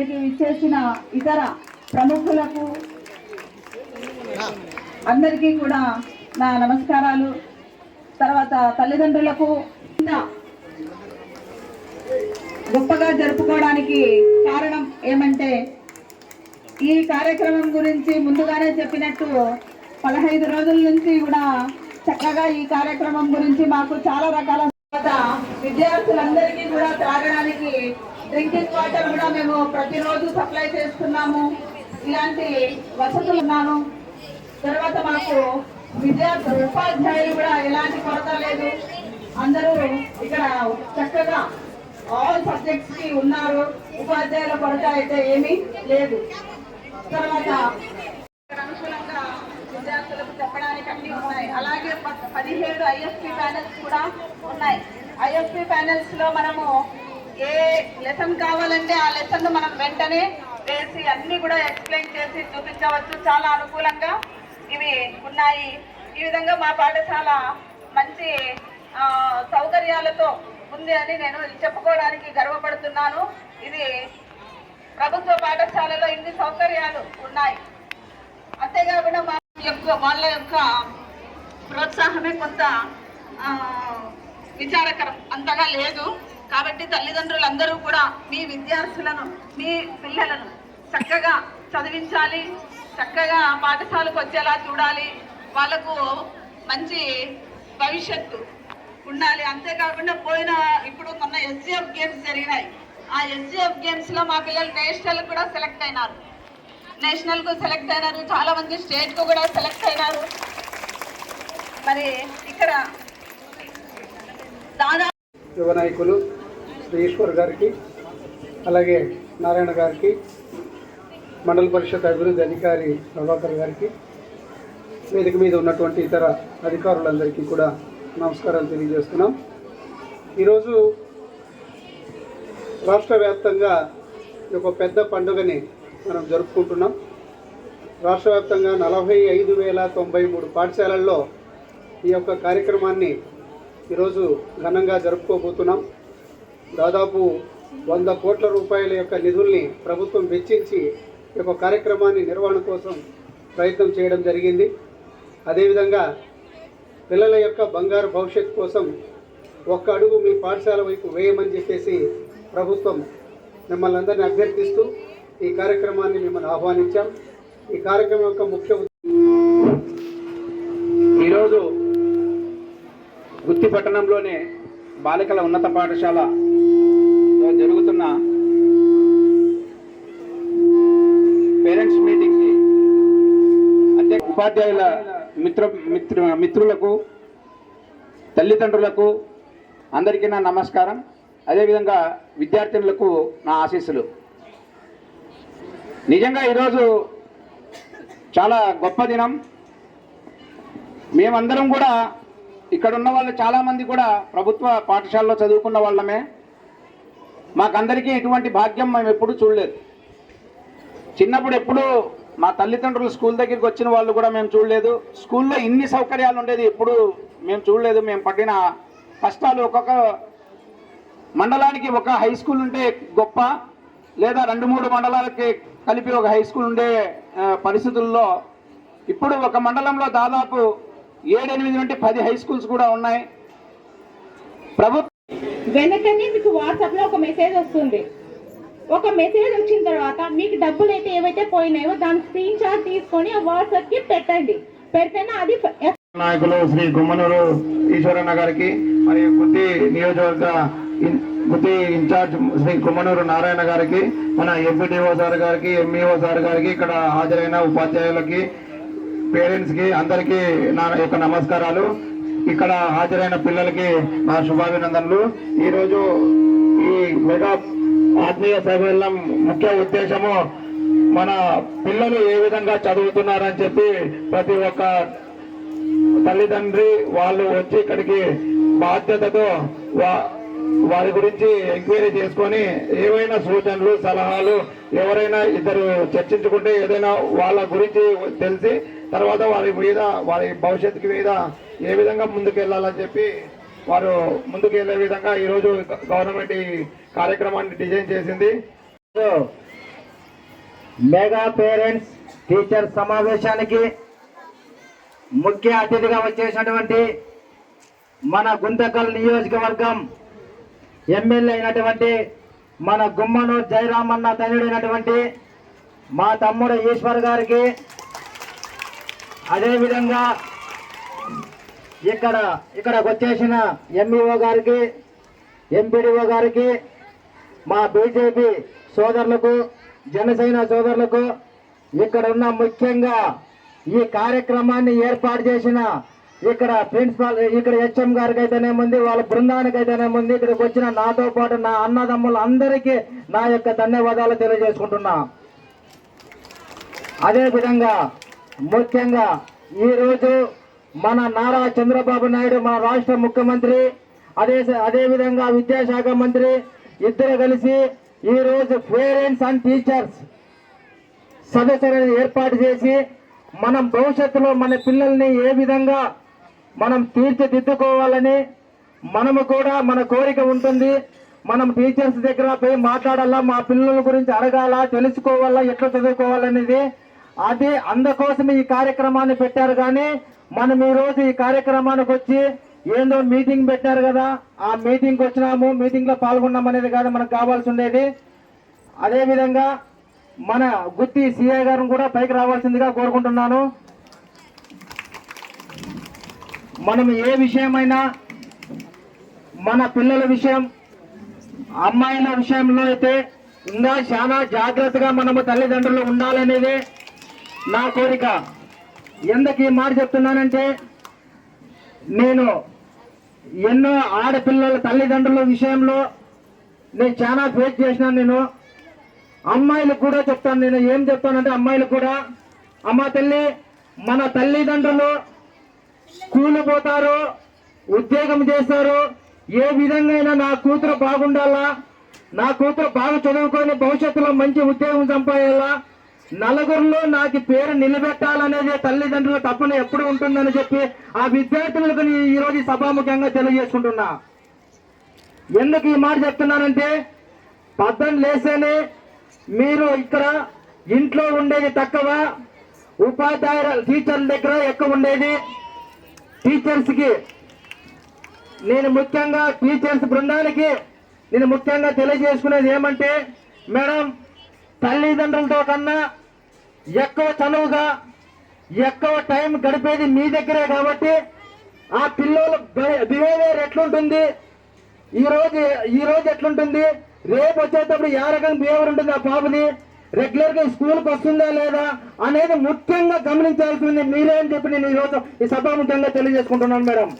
ఇక్కడికి ఇచ్చేసిన ఇతర ప్రముఖులకు అందరికీ కూడా నా నమస్కారాలు. తర్వాత తల్లిదండ్రులకు గొప్పగా జరుపుకోవడానికి కారణం ఏమంటే ఈ కార్యక్రమం గురించి ముందుగానే చెప్పినట్టు పదహైదు రోజుల నుంచి కూడా చక్కగా ఈ కార్యక్రమం గురించి మాకు చాలా రకాల తర్వాత విద్యార్థులందరికీ కూడా త్రాగడానికి డ్రింకింగ్ వాటర్ కూడా మేము ప్రతిరోజు సప్లై చేస్తున్నాము. ఇలాంటి వసతులు ఉన్నాను. తర్వాత మాకు విద్యార్థులు ఉపాధ్యాయులు కూడా ఎలాంటి కొరత లేదు. అందరూ ఇక్కడ చక్కగా ఆల్ సబ్జెక్ట్స్కి ఉన్నారు. ఉపాధ్యాయుల కొరత అయితే ఏమీ లేదు. తర్వాత అనుకూలంగా విద్యార్థులకు చెప్పడానికి అన్ని ఉన్నాయి. అలాగే ప- పదిహేడు ఐఎఫ్పి ప్యానెల్స్ కూడా ఉన్నాయి. ఐఎఫ్పి ప్యానెల్స్లో మనము ఏ లెసన్ కావాలంటే ఆ లెసన్ మనం వెంటనే వేసి అన్ని కూడా ఎక్స్ప్లెయిన్ చేసి చూపించవచ్చు. చాలా అనుకూలంగా ఇవి ఉన్నాయి. ఈ విధంగా మా పాఠశాల మంచి సౌకర్యాలతో ఉంది అని నేను చెప్పుకోవడానికి గర్వపడుతున్నాను. ఇది ప్రభుత్వ పాఠశాలలో ఇన్ని సౌకర్యాలు ఉన్నాయి. అంతేకాకుండా మా యొక్క వాళ్ళ యొక్క ప్రోత్సాహమే కొంత విచారకరం. అంతగా లేదు. కాబట్టి తల్లిదండ్రులందరూ కూడా మీ విద్యార్థులను మీ పిల్లలను చక్కగా చదివించాలి చక్కగా పాఠశాలకు వచ్చేలా చూడాలి. వాళ్ళకు మంచి భవిష్యత్తు ఉండాలి. అంతేకాకుండా పోయిన ఇప్పుడు మొన్న ఎస్జిఎఫ్ గేమ్స్ జరిగినాయి. ఆ ఎస్జిఎఫ్ గేమ్స్లో మా పిల్లలు నేషనల్ కూడా సెలెక్ట్ అయినారు. నేషనల్కు సెలెక్ట్ అయినారు. చాలామంది స్టేట్కు కూడా సెలెక్ట్ అయినారు. మరి ఇక్కడ దాదాపు యువ నాయకులు శ్రీ ఈశ్వర్ గారికి అలాగే నారాయణ గారికి మండల పరిషత్ అభివృద్ధి అధికారి ప్రభాకర్ గారికి వేదిక మీద ఉన్నటువంటి ఇతర అధికారులందరికీ కూడా నమస్కారాలు తెలియజేస్తున్నాం. ఈరోజు రాష్ట్ర వ్యాప్తంగా ఈ ఒక పెద్ద పండుగని మనం జరుపుకుంటున్నాం. రాష్ట్ర వ్యాప్తంగా నలభై ఐదు వేల తొంభై మూడు పాఠశాలల్లో ఈ యొక్క కార్యక్రమాన్ని ఈరోజు ఘనంగా జరుపుకోబోతున్నాం. దాదాపు వంద కోట్ల రూపాయల యొక్క నిధుల్ని ప్రభుత్వం వెచ్చించి ఈ యొక్క కార్యక్రమాన్ని నిర్వహణ కోసం ప్రయత్నం చేయడం జరిగింది. అదేవిధంగా పిల్లల యొక్క బంగారు భవిష్యత్తు కోసం ఒక్క అడుగు మీ పాఠశాల వైపు వేయమని చెప్పేసి ప్రభుత్వం మిమ్మల్ని అందరినీ అభ్యర్థిస్తూ ఈ కార్యక్రమాన్ని మిమ్మల్ని ఆహ్వానించాం. ఈ కార్యక్రమం యొక్క ముఖ్య ఉద్దేశం ఈరోజు గుత్తి పట్టణంలోనే బాలికల ఉన్నత పాఠశాల ఉపాధ్యాయుల మిత్ర మిత్ర మిత్రులకు తల్లిదండ్రులకు అందరికీ నా నమస్కారం. అదేవిధంగా విద్యార్థినులకు నా ఆశీస్సులు. నిజంగా ఈరోజు చాలా గొప్ప దినం. మేమందరం కూడా ఇక్కడ ఉన్న వాళ్ళు చాలామంది కూడా ప్రభుత్వ పాఠశాలలో చదువుకున్న వాళ్ళమే. మాకందరికీ ఇటువంటి భాగ్యం మేము ఎప్పుడూ చూడలేదు. చిన్నప్పుడు ఎప్పుడూ మా తల్లిదండ్రులు స్కూల్ దగ్గరికి వచ్చిన వాళ్ళు కూడా మేము చూడలేదు. స్కూల్లో ఇన్ని సౌకర్యాలు ఉండేది ఎప్పుడు మేము చూడలేదు. మేము పడిన కష్టాలు ఒక్కొక్క మండలానికి ఒక హై స్కూల్ ఉంటే గొప్ప లేదా రెండు మూడు మండలాలకి కలిపి ఒక హై స్కూల్ ఉండే పరిస్థితుల్లో ఇప్పుడు ఒక మండలంలో దాదాపు ఏడెనిమిది నుండి పది హై స్కూల్స్ కూడా ఉన్నాయి. ప్రభుత్వం వెనకనే మీకు వాట్సాప్లో ఒక మెసేజ్ వస్తుంది. ఒక మెసేజ్ వచ్చిన తర్వాత మీకు డబ్బులు అయితే ఏవైతే పోయినాయో దాని స్క్రీన్ షాట్ తీసుకొని ఆ వాట్సాప్కి పెట్టండి. పెడితేనే అది నాయకులు శ్రీ గుమ్మనూరు ఈశ్వరన్న గారికి మరియు గుత్తి నియోజకవర్గ బుద్ధి గుత్తి ఇన్ఛార్జ్ శ్రీ గుమ్మనూరు నారాయణ గారికి మన ఎంపీటీఓ సార్ గారికి ఎంఈఓ సార్ గారికి ఇక్కడ హాజరైన ఉపాధ్యాయులకి పేరెంట్స్కి అందరికీ నా యొక్క నమస్కారాలు. ఇక్కడ హాజరైన పిల్లలకి నా శుభాభినందనలు. ఈరోజు ఈ మెగా ఆత్మీయ సమ్మేళనం ముఖ్య ఉద్దేశము మన పిల్లలు ఏ విధంగా చదువుతున్నారని చెప్పి ప్రతి ఒక్క తల్లిదండ్రి వాళ్ళు వచ్చి ఇక్కడికి బాధ్యతతో వా- వారి గురించి ఎంక్వైరీ చేసుకొని ఏవైనా సూచనలు సలహాలు ఎవరైనా ఇద్దరు చర్చించుకుంటే ఏదైనా వాళ్ళ గురించి తెలిసి తర్వాత వారి మీద వారి భవిష్యత్తుకి మీద ఏ విధంగా ముందుకెళ్ళాలని చెప్పి వారు ముందుకు వెళ్ళే విధంగా ఈరోజు గవర్నమెంట్ ఈ కార్యక్రమాన్ని డిజైన్ చేసింది. మెగా పేరెంట్స్ టీచర్ సమావేశానికి ముఖ్య అతిథిగా వచ్చేసినటువంటి మన గుంతకల్ నియోజకవర్గం ఎమ్మెల్యే అయినటువంటి మన గుమ్మను జయరామన్న తనుడైనటువంటి మా తమ్ముడు ఈశ్వర్ గారికి అదేవిధంగా ఇక్కడ ఇక్కడికి వచ్చేసిన ఎంఈఓ గారికి ఎంపీడీఓ గారికి మా బీజేపీ సోదరులకు జనసేన సోదరులకు ఇక్కడ ఉన్న ముఖ్యంగా ఈ కార్యక్రమాన్ని ఏర్పాటు చేసిన ఇక్కడ ప్రిన్సిపాల్ ఇక్కడ హెచ్ఎం గారికి అయితేనేముంది వాళ్ళ బృందానికి అయితేనేముంది ఇక్కడికి వచ్చిన నాతో పాటు నా అన్నదమ్ములు అందరికీ నా యొక్క ధన్యవాదాలు తెలియజేసుకుంటున్నా. అదేవిధంగా ముఖ్యంగా ఈరోజు మన నారా చంద్రబాబు నాయుడు మన రాష్ట్ర ముఖ్యమంత్రి అదే అదే విధంగా విద్యాశాఖ మంత్రి ఇద్దరు కలిసి ఈరోజు పేరెంట్స్ అండ్ టీచర్స్ సదస్సులను ఏర్పాటు చేసి మనం భవిష్యత్తులో మన పిల్లల్ని ఏ విధంగా మనం తీర్చిదిద్దుకోవాలని మనము కూడా మన కోరిక ఉంటుంది. మనం టీచర్స్ దగ్గర పోయి మాట్లాడాలా మా పిల్లల గురించి అడగాల తెలుసుకోవాలా ఎట్లా చదువుకోవాలనేది. అది అందుకోసం ఈ కార్యక్రమాన్ని పెట్టారు కానీ మనం ఈ రోజు ఈ కార్యక్రమానికి వచ్చి ఏందో మీటింగ్ పెట్టారు కదా ఆ మీటింగ్కి వచ్చినాము మీటింగ్లో పాల్గొన్నాం అనేది కాదు మనకు కావాల్సి ఉండేది అదేవిధంగా మన గుత్తి సిఐ గారిని కూడా పైకి రావాల్సిందిగా కోరుకుంటున్నాను. మనం ఏ విషయమైనా మన పిల్లల విషయం అమ్మాయిల విషయంలో అయితే ఇంకా చాలా జాగ్రత్తగా మనము తల్లిదండ్రులు ఉండాలనేది నా కోరిక. ఎందుకు ఈ మాట చెప్తున్నానంటే నేను ఎన్నో ఆడపిల్లల తల్లిదండ్రుల విషయంలో నేను చాలా ఫేస్ చేసినాను నేను. అమ్మాయిలకు కూడా చెప్తాను నేను. ఏం చెప్తానంటే అమ్మాయిలకు కూడా అమ్మ తల్లి మన తల్లిదండ్రులు స్కూల్ పోతారు ఉద్యోగం చేస్తారు. ఏ విధంగా అయినా నా కూతురు బాగుండాలా? నా కూతురు బాగా చదువుకొని భవిష్యత్తులో మంచి ఉద్యోగం సంపాదాలా నలుగురిలో నాకు పేరు నిలబెట్టాలనేది తల్లిదండ్రుల తప్పన ఎప్పుడు ఉంటుందని చెప్పి ఆ విద్యార్థులకు నేను ఈరోజు సభాముఖంగా తెలియజేసుకుంటున్నా. ఎందుకు ఈ మాట చెప్తున్నానంటే పద్దం లేసేనే మీరు ఇక్కడ ఇంట్లో ఉండేది తక్కువ ఉపాధ్యాయుల టీచర్ల దగ్గర ఎక్కువ ఉండేది. టీచర్స్కి నేను ముఖ్యంగా టీచర్స్ బృందానికి నేను ముఖ్యంగా తెలియజేసుకునేది ఏమంటే మేడం తల్లిదండ్రులతో కన్నా ఎక్కువ చనువుగా ఎక్కువ టైం గడిపేది మీ దగ్గరే కాబట్టి ఆ పిల్లల బిహేవియర్ ఎట్లుంటుంది? ఈరోజు ఈరోజు ఈ రోజు ఎట్లుంటుంది? రేపు వచ్చేటప్పుడు ఏ రకం బిహేవియర్ ఉంటుంది ఆ పాపది? రెగ్యులర్గా స్కూల్కి వస్తుందా లేదా అనేది ముఖ్యంగా గమనించాల్సింది మీరే అని చెప్పి నేను ఈ రోజు ఈ సభాముఖంగా తెలియజేసుకుంటున్నాను మేడం.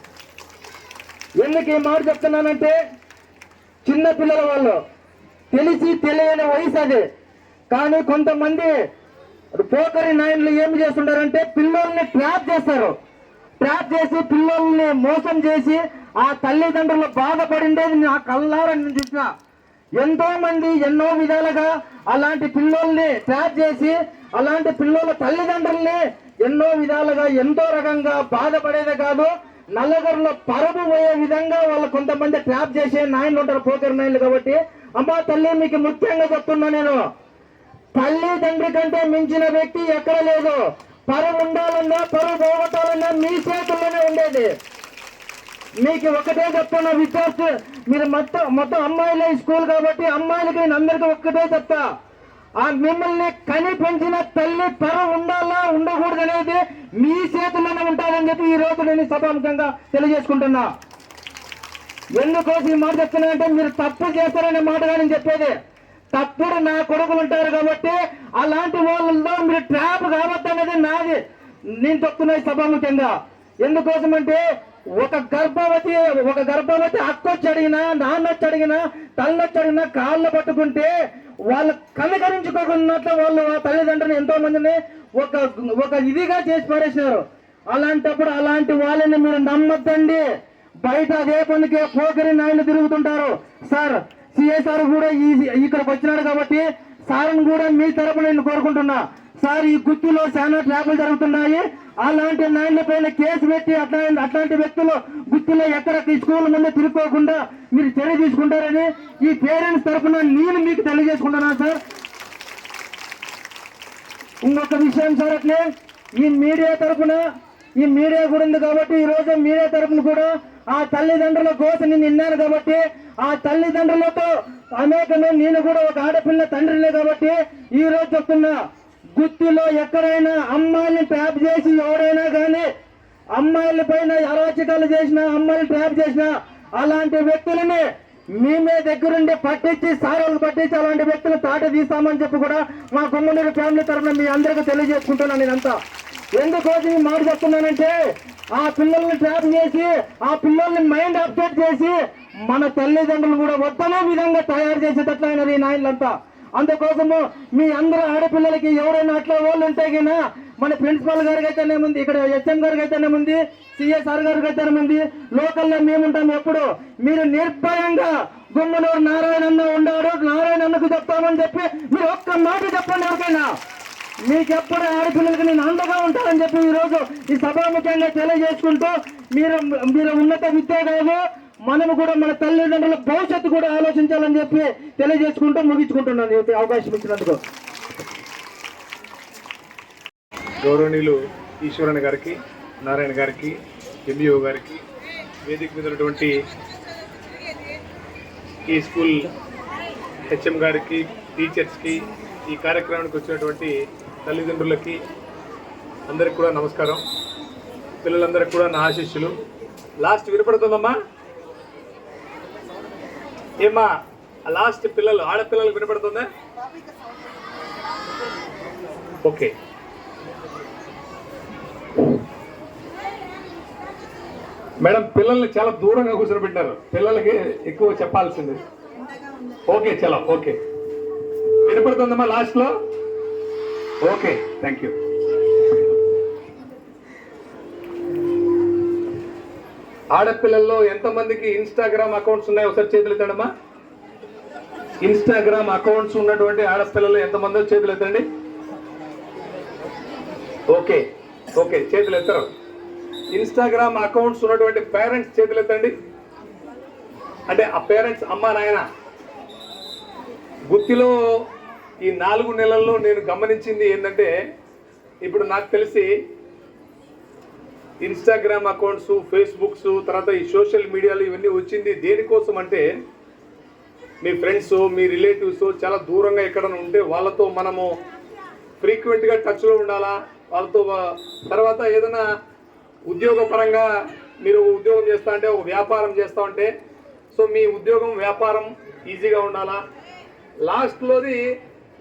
ఎందుకు ఈ మాట చెప్తున్నానంటే చిన్నపిల్లల వాళ్ళు తెలిసి తెలియని వయసు అది. కానీ కొంతమంది పోకరి నాయన్లు ఏం చేస్తుంటారంటే పిల్లల్ని ట్రాప్ చేస్తారు. ట్రాప్ చేసి పిల్లల్ని మోసం చేసి ఆ తల్లిదండ్రులు బాధపడిండేది నా కళ్ళారా నేను చూసిన. ఎంతో మంది ఎన్నో విధాలుగా అలాంటి పిల్లల్ని ట్రాప్ చేసి అలాంటి పిల్లల తల్లిదండ్రుల్ని ఎన్నో విధాలుగా ఎంతో రకంగా బాధపడేదే కాదు నల్లగరులో పరుగు పోయే విధంగా వాళ్ళు కొంతమంది ట్రాప్ చేసే నాయనలు ఉంటారు పోకర్ నాయనలు కాబట్టి. అమ్మా తల్లి మీకు ముఖ్యంగా చెప్తున్నా నేను. తల్లి తండ్రి కంటే మించిన వ్యక్తి ఎక్కడ లేదు. పరువు ఉండాలన్నా పరువు పోగొట్టాలన్నా మీ చేతుల్లోనే ఉండేది. మీకు ఒకటే చెప్తున్నా విద్యార్థి మీరు మొత్తం మొత్తం అమ్మాయిలే స్కూల్ కాబట్టి అమ్మాయిలకి నేను అందరికీ ఒక్కటే చెప్తా. ఆ మిమ్మల్ని కని పెంచిన తల్లి పర ఉండాలా ఉండకూడదు అనేది మీ చేతుల్లోనే ఉంటారని చెప్పి ఈ రోజు నేను సభాముఖంగా తెలియజేసుకుంటున్నా. ఎందుకోసం ఈ మాట చెప్తున్నానంటే మీరు తప్పు చేస్తారనే మాటగా నేను చెప్పేది. తప్పుడు నా కొడుకులు ఉంటారు కాబట్టి అలాంటి వాళ్ళలో మీరు ట్రాప్ కావద్దు అనేది నాది. నేను చెప్తున్నా సభ ముఖ్యంగా. ఎందుకోసం అంటే ఒక గర్భవతి ఒక గర్భవతి అక్క వచ్చి అడిగినా నాన్న వచ్చి అడిగినా తల్లొచ్చి అడిగినా కాళ్ళు పట్టుకుంటే వాళ్ళు కనుకరించుకోకున్నట్లు వాళ్ళు ఆ తల్లిదండ్రులు ఎంతో మందిని ఒక ఒక ఇదిగా చేసి పారేసినారు. అలాంటప్పుడు అలాంటి వాళ్ళని మీరు నమ్మద్దండి. బయట అదే పనికి పోకరి నాయన తిరుగుతుంటారు. సార్ సిఏ సార్ కూడా ఈ ఇక్కడికి వచ్చినాడు కాబట్టి సార్ని కూడా మీ తరపున నేను కోరుకుంటున్నా. సార్ ఈ గుత్తులో చాలా ట్రాపులు జరుగుతున్నాయి. అలాంటి నాయన పైన కేసు పెట్టి అట్లా అట్లాంటి వ్యక్తులు గుత్తులో ఎక్కడ స్కూల్ ముందు తిరుక్కోకుండా మీరు చర్య తీసుకుంటారని ఈ పేరెంట్స్ తరఫున నేను మీకు తెలియజేసుకుంటున్నాను సార్. ఇంకొక విషయం సార్ అట్లే ఈ మీడియా తరపున ఈ మీడియా కూడా ఉంది కాబట్టి ఈ రోజు మీడియా తరపున కూడా ఆ తల్లిదండ్రుల కోసం నేను విన్నాను కాబట్టి ఆ తల్లిదండ్రులతో అనేకమే నేను కూడా ఒక ఆడపిల్ల తండ్రినే కాబట్టి ఈ రోజు చెప్తున్నా గుత్తిలో ఎక్కడైనా అమ్మాయిని ట్యాప్ చేసి ఎవరైనా కానీ అమ్మాయిల పైన అరాచకాలు చేసిన అమ్మాయిలు ట్రాప్ చేసిన అలాంటి వ్యక్తులని మేమే దగ్గరుండి పట్టించి సారాలు పట్టించి అలాంటి వ్యక్తులు తాట తీస్తామని చెప్పి కూడా మా గుమ్మడి ఫ్యామిలీ తరఫున మీ అందరికీ తెలియజేసుకుంటున్నాను నేనంతా. ఎందుకోసం మాట చెప్తున్నానంటే ఆ పిల్లల్ని ట్రాప్ చేసి ఆ పిల్లల్ని మైండ్ అప్డేట్ చేసి మన తల్లిదండ్రులు కూడా వద్దనే విధంగా తయారు చేసేటట్లు అయినారు ఈ నాయకులంతా అందుకోసము మీ అందరూ ఆడపిల్లలకి ఎవరైనా అట్లా వాళ్ళు ఉంటే గినా మన ప్రిన్సిపల్ గారికి అయితేనే ఉంది ఇక్కడ హెచ్ఎం గారికి అయితేనే ఉంది సిఎస్ఆర్ గారికి అయితేనే ఉంది లోకల్లో మేముంటాం ఎప్పుడు. మీరు నిర్భయంగా గుమ్మనూరు నారాయణన్న ఉన్నాడు నారాయణన్నకు చెప్తామని చెప్పి మీరు ఒక్క మాట చెప్పండి ఎవరికైనా. మీకు ఎప్పుడు ఆడపిల్లలకి నేను అండగా ఉంటానని చెప్పి ఈ రోజు ఈ సభాముఖ్యంగా తెలియజేసుకుంటూ మీరు మీరు ఉన్నత విద్య కాదు మనము కూడా మన తల్లిదండ్రుల భవిష్యత్తు కూడా ఆలోచించాలని చెప్పి తెలియజేసుకుంటూ ముగించుకుంటున్నాను ఈ అవకాశం ఇచ్చినందుకు. గౌరవనీయులు ఈశ్వరన్ గారికి నారాయణ గారికి ఎంబీఓ గారికి వేదిక మీద ఉన్నటువంటి ఈ స్కూల్ హెచ్ఎం గారికి టీచర్స్కి ఈ కార్యక్రమానికి వచ్చినటువంటి తల్లిదండ్రులకి అందరికి కూడా నమస్కారం. పిల్లలందరికీ కూడా నా ఆశీస్సులు. లాస్ట్ వినపడుతుందమ్మా? ఏమ్మా లాస్ట్ పిల్లలు ఆడపిల్లలు వినపడుతుందా? ఓకే. మేడం పిల్లల్ని చాలా దూరంగా కూర్చోబెట్టారు. పిల్లలకి ఎక్కువ చెప్పాల్సింది. ఓకే చలో ఓకే. వినపడుతుందమ్మా లాస్ట్లో ఓకే థ్యాంక్ యూ ఆడపిల్లల్లో ఎంతమందికి ఇన్స్టాగ్రామ్ అకౌంట్స్ ఉన్నాయో ఒకసారి చేతులు ఎత్తండమ్మా. ఇన్స్టాగ్రామ్ అకౌంట్స్ ఉన్నటువంటి ఆడపిల్లలు ఎంతమందో చేతులు ఎత్తండి ఓకే ఓకే చేతులు ఎత్తరు. ఇన్స్టాగ్రామ్ అకౌంట్స్ ఉన్నటువంటి పేరెంట్స్ చేతులు ఎత్తండి. అంటే ఆ పేరెంట్స్ అమ్మ నాయన గుత్తిలో ఈ నాలుగు నెలల్లో నేను గమనించింది ఏంటంటే ఇప్పుడు నాకు తెలిసి ఇన్స్టాగ్రామ్ అకౌంట్స్ ఫేస్బుక్స్ తర్వాత ఈ సోషల్ మీడియాలు ఇవన్నీ వచ్చింది. దేనికోసం అంటే మీ ఫ్రెండ్స్ మీ రిలేటివ్స్ చాలా దూరంగా ఎక్కడైనా ఉంటే వాళ్ళతో మనము ఫ్రీక్వెంట్గా టచ్లో ఉండాలా? వాళ్ళతో తర్వాత ఏదైనా ఉద్యోగపరంగా మీరు ఉద్యోగం చేస్తా అంటే ఒక వ్యాపారం చేస్తా ఉంటే సో మీ ఉద్యోగం వ్యాపారం ఈజీగా ఉండాలా? లాస్ట్లోది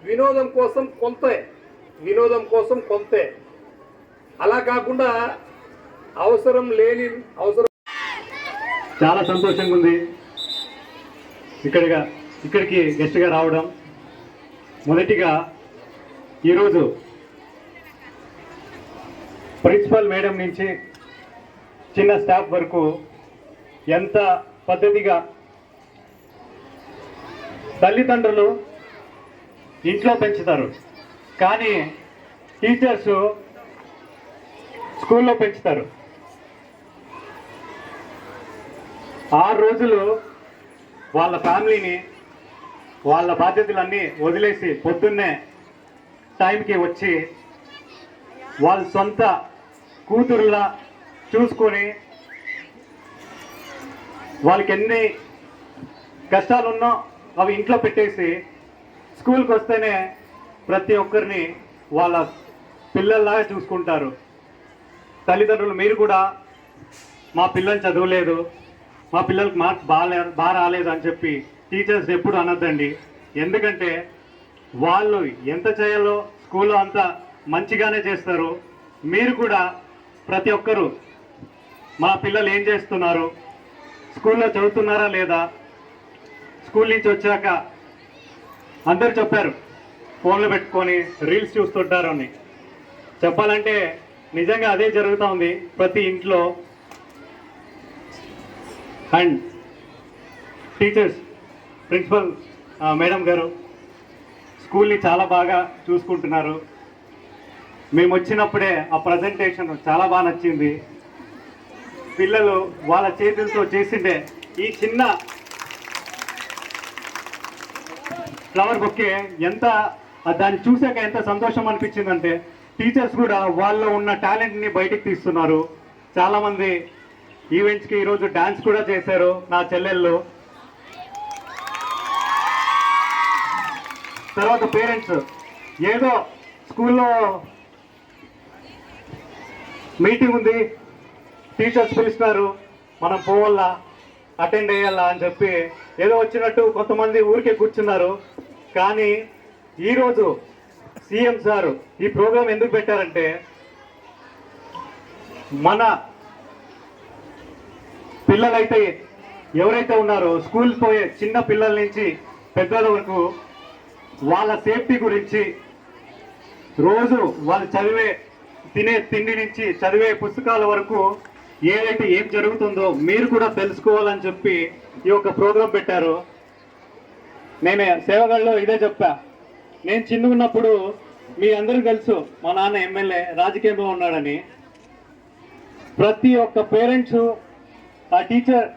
వినోదం కోసం కొంతే. వినోదం కోసం కొంతే. అలా కాకుండా అవసరం లేని అవసరం. చాలా సంతోషంగా ఉంది ఇక్కడిగా ఇక్కడికి గెస్ట్గా రావడం. మొదటిగా ఈరోజు ప్రిన్సిపల్ మేడం నుంచి చిన్న స్టాఫ్ వరకు ఎంత పద్ధతిగా తల్లిదండ్రులు ఇంట్లో పెంచుతారు. కానీ టీచర్స్ స్కూల్లో పెంచుతారు. ఆరు రోజులు వాళ్ళ ఫ్యామిలీని వాళ్ళ బాధ్యతలన్నీ వదిలేసి పొద్దున్నే టైంకి వచ్చి వాళ్ళ సొంత కూతురులా చూసుకొని వాళ్ళకి ఎన్ని కష్టాలున్నో అవి ఇంట్లో పెట్టేసి స్కూల్కి వస్తేనే ప్రతి ఒక్కరిని వాళ్ళ పిల్లల్లాగా చూసుకుంటారు. తల్లిదండ్రులు మీరు కూడా మా పిల్లలు చదవలేదు. మా పిల్లలకి మార్క్స్ బాగాలేదు బాగా రాలేదు అని చెప్పి టీచర్స్ ఎప్పుడు అనొద్దండి. ఎందుకంటే వాళ్ళు ఎంత చేయాలో స్కూల్లో అంతా మంచిగానే చేస్తారు. మీరు కూడా ప్రతి ఒక్కరూ మా పిల్లలు ఏం చేస్తున్నారు? స్కూల్లో చదువుతున్నారా లేదా? స్కూల్ నుంచి వచ్చాక అందరు చెప్పారు. ఫోన్లు పెట్టుకొని రీల్స్ చూస్తుంటారు అని. చెప్పాలంటే నిజంగా అదే జరుగుతూ ఉంది. ప్రతి ఇంట్లో అండ్ టీచర్స్ ప్రిన్సిపల్ మేడం గారు స్కూల్ని చాలా బాగా చూసుకుంటున్నారు. మేము వచ్చినప్పుడే ఆ ప్రజెంటేషన్ చాలా బాగా నచ్చింది. పిల్లలు వాళ్ళ చేతులతో చేసిండే ఈ చిన్న ఫ్లవర్ బొక్కే ఎంత దాన్ని చూసాక ఎంత సంతోషం అనిపించిందంటే టీచర్స్ కూడా వాళ్ళలో ఉన్న టాలెంట్ని బయటికి తీస్తున్నారు. చాలామంది ఈవెంట్స్కి ఈరోజు డాన్స్ కూడా చేశారు నా చెల్లెళ్ళు. తర్వాత పేరెంట్స్ ఏదో స్కూల్లో మీటింగ్ ఉంది. టీచర్స్ పిలుస్తున్నారు మనం పోవాలా అటెండ్ అయ్యాలా అని చెప్పి ఏదో వచ్చినట్టు కొంతమంది ఊరికే కూర్చున్నారు. కానీ ఈరోజు సీఎం సారు ఈ ప్రోగ్రాం ఎందుకు పెట్టారంటే మన పిల్లలైతే ఎవరైతే ఉన్నారో స్కూల్ పోయే చిన్న పిల్లల నుంచి పెద్దల వరకు వాళ్ళ సేఫ్టీ గురించి రోజు వాళ్ళు చదివే తినే తిండి నుంచి చదివే పుస్తకాల వరకు ఏదైతే ఏం జరుగుతుందో మీరు కూడా తెలుసుకోవాలని చెప్పి ఈ యొక్క ప్రోగ్రాం పెట్టారు. నేను సేవగాళ్ళలో ఇదే చెప్పా. నేను చిన్న ఉన్నప్పుడు మీ అందరూ తెలుసు మా నాన్న ఎమ్మెల్యే రాజకీయంలో ఉన్నాడని. ప్రతి ఒక్క పేరెంట్స్ ఆ టీచర్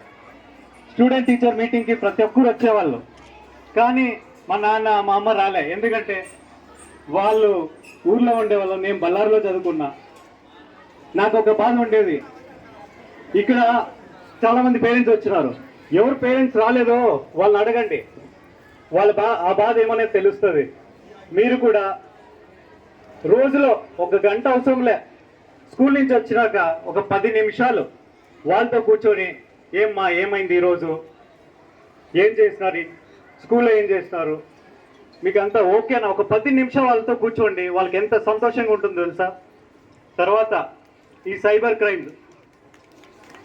స్టూడెంట్ టీచర్ మీటింగ్కి ప్రతి ఒక్కరు వచ్చేవాళ్ళు. కానీ మా నాన్న మా అమ్మ రాలే. ఎందుకంటే వాళ్ళు ఊర్లో ఉండేవాళ్ళు. నేను బళ్ళారిలో చదువుకున్నా. నాకు ఒక బాధ ఉండేది. ఇక్కడ చాలామంది పేరెంట్స్ వచ్చినారు. ఎవరు పేరెంట్స్ రాలేదో వాళ్ళని అడగండి. వాళ్ళ బా ఆ బాధ ఏమనేది తెలుస్తుంది. మీరు కూడా రోజులో ఒక గంట అవసరంలే స్కూల్ నుంచి వచ్చినాక ఒక పది నిమిషాలు వాళ్ళతో కూర్చొని ఏమ్మా ఏమైంది ఈరోజు? ఏం చేసినారు స్కూల్లో ఏం చేస్తున్నారు? మీకు అంతా ఓకేనా ఒక పది నిమిషం వాళ్ళతో కూర్చోండి వాళ్ళకి ఎంత సంతోషంగా ఉంటుందో తెలుసా? తర్వాత ఈ సైబర్ క్రైమ్స్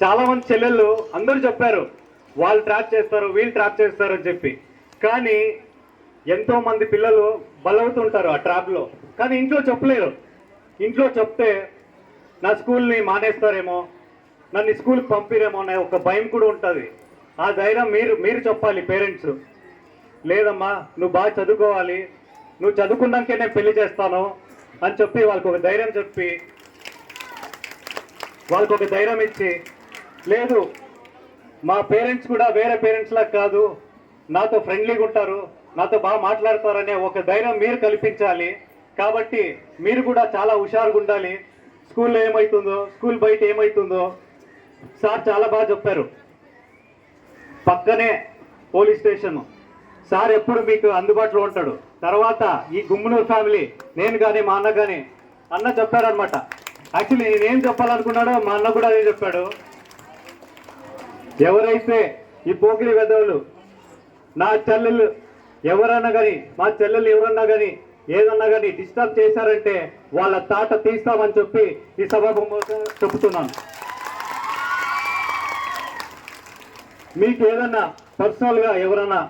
చాలామంది చెల్లెళ్ళు అందరూ చెప్పారు వాళ్ళు ట్రాప్ చేస్తారు వీళ్ళు ట్రాప్ చేస్తారు అని చెప్పి. కానీ ఎంతోమంది పిల్లలు బలవుతుంటారు ఆ ట్రాప్లో. కానీ ఇంట్లో చెప్పలేరు. ఇంట్లో చెప్తే నా స్కూల్ని మానేస్తారేమో నన్ను స్కూల్కి పంపిరేమో అనే ఒక భయం కూడా ఉంటుంది. ఆ ధైర్యం మీరు మీరు చెప్పాలి పేరెంట్స్. లేదమ్మా నువ్వు బాగా చదువుకోవాలి. నువ్వు చదువుకున్నాకే నేను పెళ్ళి చేస్తాను అని చెప్పి వాళ్ళకి ఒక ధైర్యం చెప్పి వాళ్ళకి ఒక ధైర్యం ఇచ్చి లేదు మా పేరెంట్స్ కూడా వేరే పేరెంట్స్ కాదు నాతో ఫ్రెండ్లీగా ఉంటారు నాతో బాగా మాట్లాడతారనే ఒక ధైర్యం మీరు కల్పించాలి. కాబట్టి మీరు కూడా చాలా హుషారుగా ఉండాలి. స్కూల్లో ఏమవుతుందో స్కూల్ బయట ఏమవుతుందో సార్ చాలా బాగా చెప్పారు. పక్కనే పోలీస్ స్టేషన్. సార్ ఎప్పుడు మీకు అందుబాటులో ఉంటాడు. తర్వాత ఈ గుమ్మనూరు ఫ్యామిలీ నేను కానీ మా అన్న కానీ అన్న చెప్పారనమాట యాక్చువల్లీ నేనేం చెప్పాలనుకున్నాడో మా అన్న కూడా అదే చెప్పాడు. ఎవరైతే ఈ పోకిరి వెదవులు నా చెల్లెలు ఎవరన్నా కానీ మా చెల్లెలు ఎవరన్నా కానీ ఏదన్నా కానీ డిస్టర్బ్ చేశారంటే వాళ్ళ తాట తీస్తామని చెప్పి ఈ సభ చెబుతున్నాను మీకు ఏదన్నా పర్సనల్గా ఎవరన్నా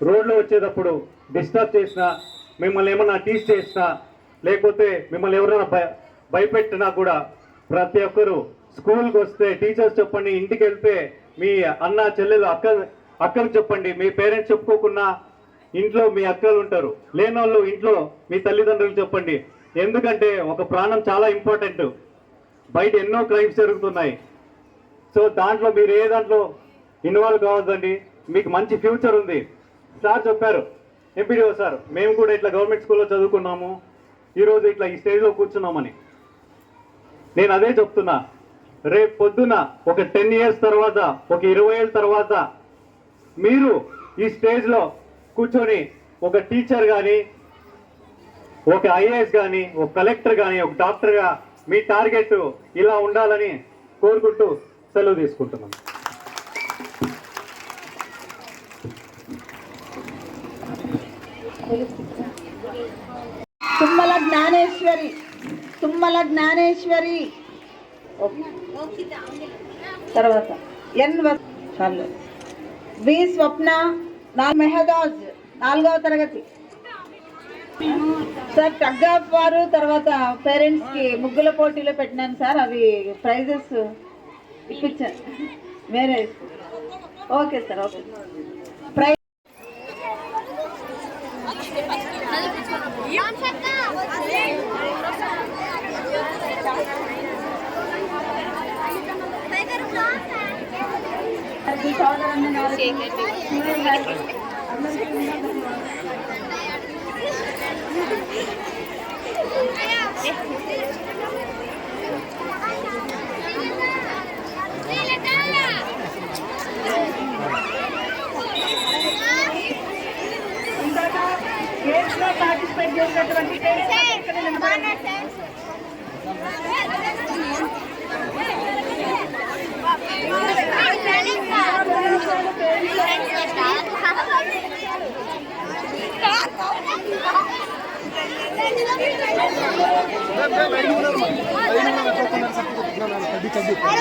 రోడ్లో వచ్చేటప్పుడు డిస్టర్బ్ చేసినా మిమ్మల్ని ఏమన్నా టీచ్ చేసినా లేకపోతే మిమ్మల్ని ఎవరైనా భయ భయపెట్టినా కూడా ప్రతి ఒక్కరు స్కూల్కి వస్తే టీచర్స్ చెప్పండి ఇంటికి వెళ్తే మీ అన్న చెల్లెలు అక్క అక్కలు చెప్పండి మీ పేరెంట్స్ చెప్పుకోకున్నా ఇంట్లో మీ అక్కలు ఉంటారు. లేని వాళ్ళు ఇంట్లో మీ తల్లిదండ్రులు చెప్పండి. ఎందుకంటే ఒక ప్రాణం చాలా ఇంపార్టెంట్. బయట ఎన్నో క్రైమ్స్ జరుగుతున్నాయి. సో దాంట్లో మీరు ఏ దాంట్లో ఇన్వాల్వ్ కావద్దండి మీకు మంచి ఫ్యూచర్ ఉంది. సార్ చెప్పారు. ఎంపీడీఓ సార్ మేము కూడా ఇట్లా గవర్నమెంట్ స్కూల్లో చదువుకున్నాము. ఈరోజు ఇట్లా ఈ స్టేజ్లో కూర్చున్నామని. నేను అదే చెప్తున్నా. రేపు పొద్దున ఒక టెన్ ఇయర్స్ తర్వాత ఒక ఇరవై ఏళ్ళ తర్వాత మీరు ఈ స్టేజ్లో కూర్చొని ఒక టీచర్ కానీ ఒక ఐఏఎస్ కానీ ఒక కలెక్టర్ కానీ ఒక డాక్టర్గా మీ టార్గెట్ ఇలా ఉండాలని కోరుకుంటూ సెలవు తీసుకుంటున్నాను. తుమ్మల జ్ఞానేశ్వరి తుమ్మల జ్ఞానేశ్వరి. తర్వాత ఎన్ చాలు. వి స్వప్న నా మెహదాజ్ నాలుగవ తరగతి. సార్ టగ్ ఆఫ్ వారు తర్వాత పేరెంట్స్కి ముగ్గుల పోటీలో పెట్టినాను సార్ అవి ప్రైజెస్ ఇప్పించాను వేరే ఓకే సార్ ఓకే. పార్టిసిపేట్ చేసినటువంటి ఇక్కడ నిలబడండి. ఇట్లా ఇట్లా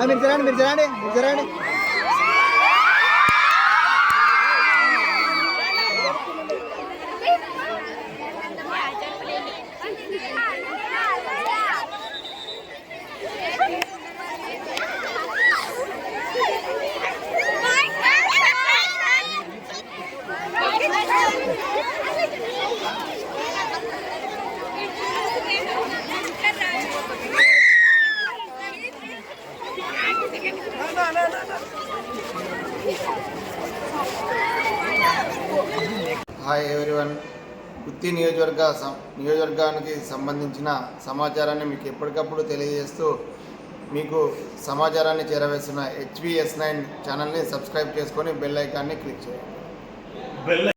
మీరు జరండి మీరు జరండి మీరు జరండి నియోజకవర్గ నియోజకవర్గానికి సంబంధించిన సమాచారాన్ని మీకు ఎప్పటికప్పుడు తెలియజేస్తూ మీకు సమాచారాన్ని చేరవేస్తున్న హెచ్విఎస్ నైన్ ఛానల్ని సబ్స్క్రైబ్ చేసుకొని బెల్ ఐకాన్ని క్లిక్ చేయండి.